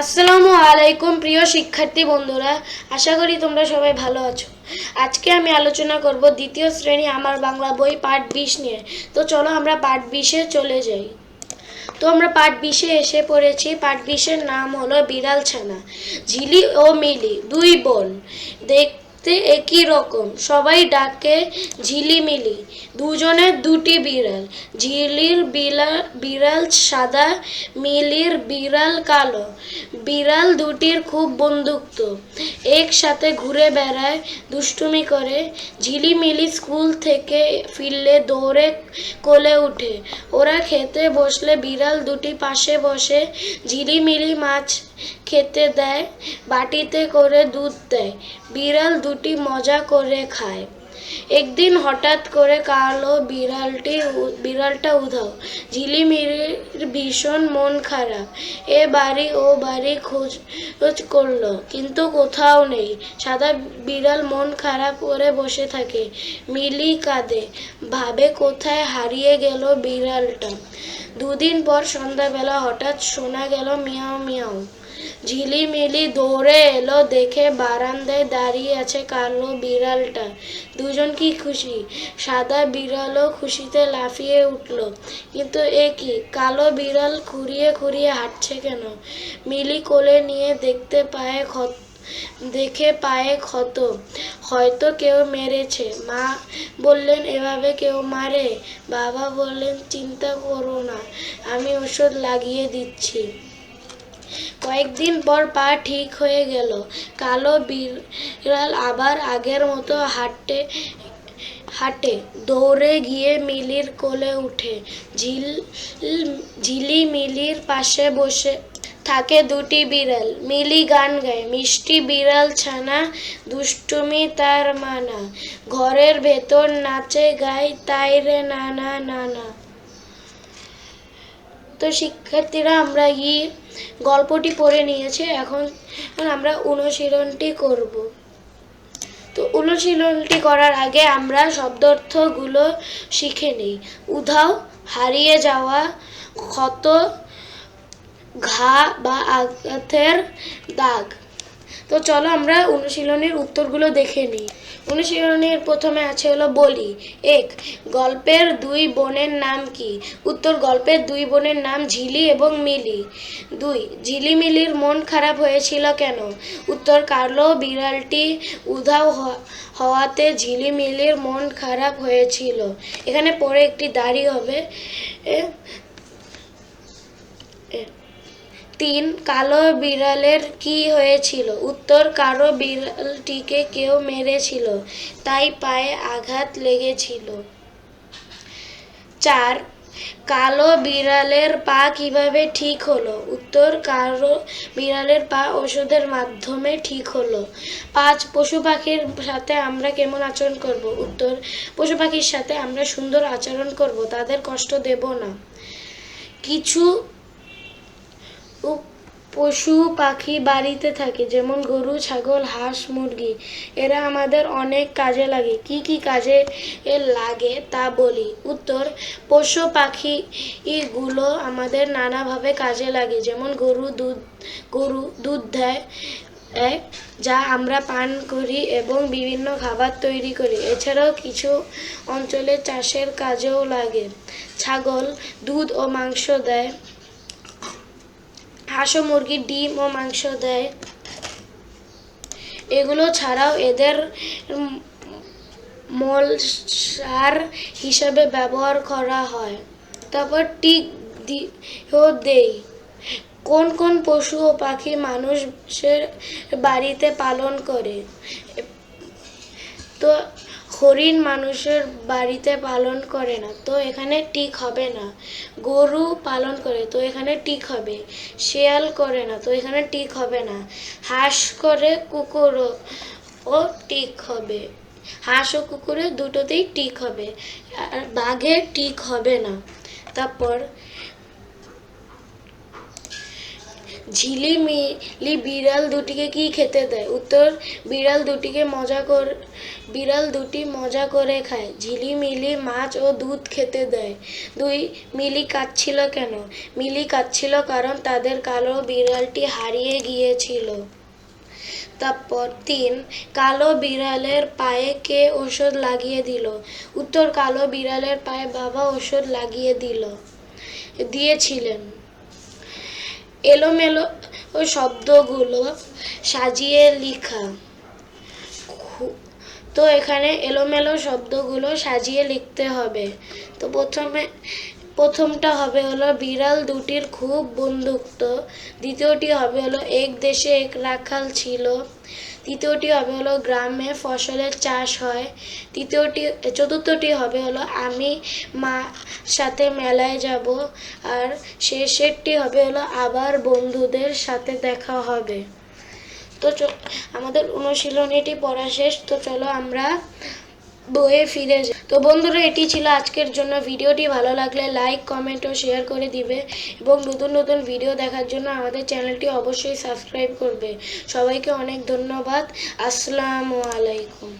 আসসালামু আলাইকুম, প্রিয় শিক্ষার্থী বন্ধুরা। আশা করি তোমরা সবাই ভালো আছো। আজকে আমি আলোচনা করব দ্বিতীয় শ্রেণি আমার বাংলা বই পাঠ বিশ নিয়ে। তো চলো আমরা পাঠ বিশে চলে যাই। তো আমরা পাঠ বিশে এসে পড়েছি। পাঠ বিশের নাম হলো বিড়াল ছানা, ঝিলি ও মিলি, দুই বোন। দেখতে একই রকম। সবাই ডাকে ঝিলিমিলি। দুজনের দুটি বিড়াল। ঝিলির বিড়াল বিড়াল সাদা, মিলির বিড়াল কালো। বিড়াল দুটির খুব বন্ধুত্ব। একসাথে ঘুরে বেড়ায়, দুষ্টুমি করে। ঝিলিমিলি স্কুল থেকে ফিরলে দৌড়ে কোলে উঠে। ওরা খেতে বসলে বিড়াল দুটি পাশে বসে ঝিলিমিলি মাছ খেতে দেয়, বাটিতে করে দুধ দেয়, বিড়াল দুটি মজা করে খায়। একদিন হঠাৎ করে কালো বিড়ালটি বিড়ালটা উধাও ঝিলিমিলির ভীষণ মন খারাপ। এ বাড়ি, ও বাড়ি খোঁজ খোঁজ করল, কিন্তু কোথাও নেই। সাদা বিড়াল মন খারাপ করে বসে থাকে, মিলি কাঁদে, ভাবে কোথায় হারিয়ে গেল বিড়ালটা। দুদিন পর সন্ধ্যাবেলা হঠাৎ শোনা গেল মিয়াও মিয়াও। ঝিলিমিলি দৌড়ে এলো দেখে বারান্দায় দাঁড়িয়ে আছে কালো বিড়ালটা। দুজন কি খুশি? সাদা বিড়ালও খুশিতে লাফিয়ে উঠল। কিন্তু এ কি? কালো বিড়াল খুঁড়িয়ে খুঁড়িয়ে হাঁটছে কেন? মিলি কোলে নিয়ে দেখতে পায় ক্ষত, দেখে পায়ে ক্ষত। হয়তো কেউ মেরেছে। মা বললেন, এভাবে কেউ মারে? বাবা বললেন, চিন্তা করো না, আমি ওষুধ লাগিয়ে দিচ্ছি। কয়েকদিন পর পা ঠিক হয়ে গেল। কালো বিড়াল আবার আগের মতো হাঁটতে হাঁটে, দৌড়ে গিয়ে মিলির কোলে উঠে। ঝিল ঝিলি মিলির পাশে বসে থাকে দুটি বিড়াল। মিলি গান গায়, মিষ্টি বিড়াল ছানা দুষ্টুমি তার মানা। ঘরের ভেতর নাচে গায়, তাই রে নানা নানা। তো শিক্ষার্থীরা আমরা এই গল্পটি পড়ে নিয়েছে। এখন আমরা অনুশীলনটি করব। তো অনুশীলনটি করার আগে আমরা শব্দার্থগুলো শিখে নিই। উধাও, হারিয়ে যাওয়া, ক্ষত, ঘা বা আঘাতের দাগ। তো চলো আমরা অনুশীলনের উত্তরগুলো দেখে নিই। অনুশীলনের প্রথমে আছে হলো বলি। এক, গল্পের দুই বোনের নাম কি? উত্তর, গল্পের দুই বোনের নাম ঝিলি এবং মিলি। দুই, ঝিলিমিলির মন খারাপ হয়েছিল কেন? উত্তর কালো বিড়ালটি উধাও হওয়াতে ঝিলিমিলির মন খারাপ হয়েছিল। এখানে পরে একটি দাড়ি হবে তিন, কালো বিড়ালের কি হয়েছিল? উত্তর, কালো বিড়ালটিকে কেউ মেরেছিল, তাই পায়ে আঘাত লেগেছিল। চার, কালো বিড়ালের পা কীভাবে ঠিক হলো? উত্তর, কালো বিড়ালের পা ওষুধের মাধ্যমে ঠিক হলো। পাঁচ, পশু পাখির সাথে আমরা কেমন আচরণ করব? উত্তর, পশু পাখির সাথে আমরা সুন্দর আচরণ করব, তাদের কষ্ট দেব না। কিছু পশু পাখি বাড়িতে থাকে যেমন গরু ছাগল হাঁস মুরগি। এরা আমাদের অনেক কাজে লাগে। কি কি কাজে লাগে তা বলি। উত্তর পশু পাখি গুলো আমাদের নানাভাবে কাজে লাগে। যেমন গরু দুধ গরু দুধ দেয় দেয়, যা আমরা পান করি এবং বিভিন্ন খাবার তৈরি করি। এছাড়াও কিছু অঞ্চলে চাষের কাজেও লাগে। ছাগল দুধ ও মাংস দেয়। হাঁস ও মুরগির ডিম ও মাংস দেয়। এগুলো ছাড়াও এদের মল সার হিসাবে ব্যবহার করা হয়। তারপর টিক দিও দেই। কোন কোন পশু ও পাখি মানুষের বাড়িতে পালন করে? তো হরিণ মানুষের বাড়িতে পালন করে না, তো এখানে টিক হবে না। গরু পালন করে, তো এখানে টিক হবে। শেয়াল করে না, তো এখানে টিক হবে না। হাঁস করে কুকুরও ও টিক হবে। হাঁস ও কুকুরে দুটোতেই টিক হবে। আর বাঘে টিক হবে না। তারপর ঝিলিমিলি বিড়াল দুটিকে কি খেতে দেয়? উত্তর, বিড়াল দুটিকে মজা কর, বিড়াল দুটি মজা করে খায়। ঝিলিমিলি মাছ ও দুধ খেতে দেয়। দুই, মিলি কাঁদছিল কেন? মিলি কাঁদছিল কারণ তাদের কালো বিড়ালটি হারিয়ে গিয়েছিল। তারপর তিন, কালো বিড়ালের পায়ে কে ওষুধ লাগিয়ে দিল? উত্তর, কালো বিড়ালের পায়ে বাবা ওষুধ লাগিয়ে দিল, দিয়েছিলেন। এলোমেলো ও শব্দগুলো সাজিয়ে লেখা। তো এখানে এলোমেলো শব্দগুলো সাজিয়ে লিখতে হবে। তো প্রথমে প্রথমটা হবে হলো বিড়াল দুটির খুব বন্ধুত্ব। দ্বিতীয়টি হবে হলো এক দেশে এক রাখাল ছিল। তৃতীয়টি হবে হলো গ্রামে ফসলের চাষ হয়। তৃতীয়টি, চতুর্থটি হবে হলো আমি মা সাথে মেলায় যাব। আর শেষেরটি হবে হলো আবার বন্ধুদের সাথে দেখা হবে। তো আমাদের অনুশীলনীটি পড়া শেষ। তো চলো আমরা বইয়ে ফিরে তো বন্ধুরা, এটি ছিল আজকের জন্য। ভিডিওটি ভালো লাগলে লাইক, কমেন্ট ও শেয়ার করে দিবে এবং নতুন নতুন ভিডিও দেখার জন্য আমাদের চ্যানেলটি অবশ্যই সাবস্ক্রাইব করবে। সবাইকে অনেক ধন্যবাদ। আসসালামু আলাইকুম।